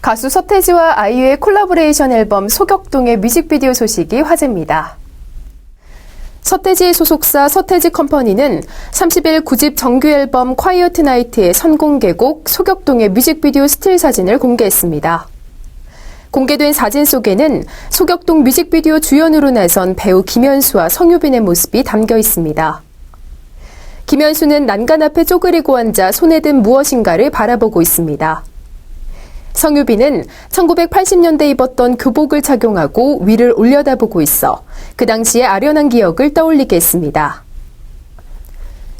가수 서태지와 아이유의 콜라보레이션 앨범 소격동의 뮤직비디오 소식이 화제입니다. 서태지 소속사 서태지 컴퍼니는 30일 9집 정규 앨범 콰이어트 나이트의 선공개곡 소격동의 뮤직비디오 스틸 사진을 공개했습니다. 공개된 사진 속에는 소격동 뮤직비디오 주연으로 나선 배우 김현수와 성유빈의 모습이 담겨 있습니다. 김현수는 난간 앞에 쪼그리고 앉아 손에 든 무엇인가를 바라보고 있습니다. 성유빈은 1980년대 입었던 교복을 착용하고 위를 올려다보고 있어 그 당시의 아련한 기억을 떠올리게 했습니다.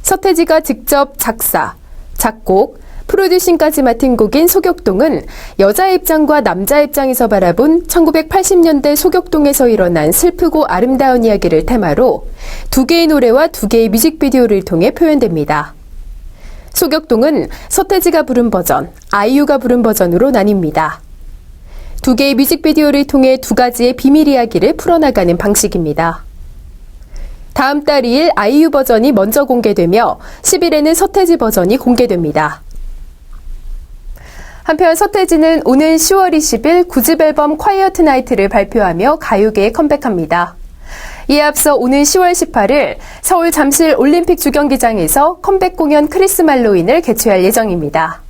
서태지가 직접 작사, 작곡, 프로듀싱까지 맡은 곡인 소격동은 여자 입장과 남자 입장에서 바라본 1980년대 소격동에서 일어난 슬프고 아름다운 이야기를 테마로 두 개의 노래와 두 개의 뮤직비디오를 통해 표현됩니다. 소격동은 서태지가 부른 버전, 아이유가 부른 버전으로 나뉩니다. 두 개의 뮤직비디오를 통해 두 가지의 비밀 이야기를 풀어나가는 방식입니다. 다음 달 2일 아이유 버전이 먼저 공개되며 10일에는 서태지 버전이 공개됩니다. 한편 서태지는 오는 10월 20일 9집 앨범 콰이어트 나이트를 발표하며 가요계에 컴백합니다. 이에 앞서 오는 10월 18일 서울 잠실 올림픽 주경기장에서 컴백 공연 크리스 말로인을 개최할 예정입니다.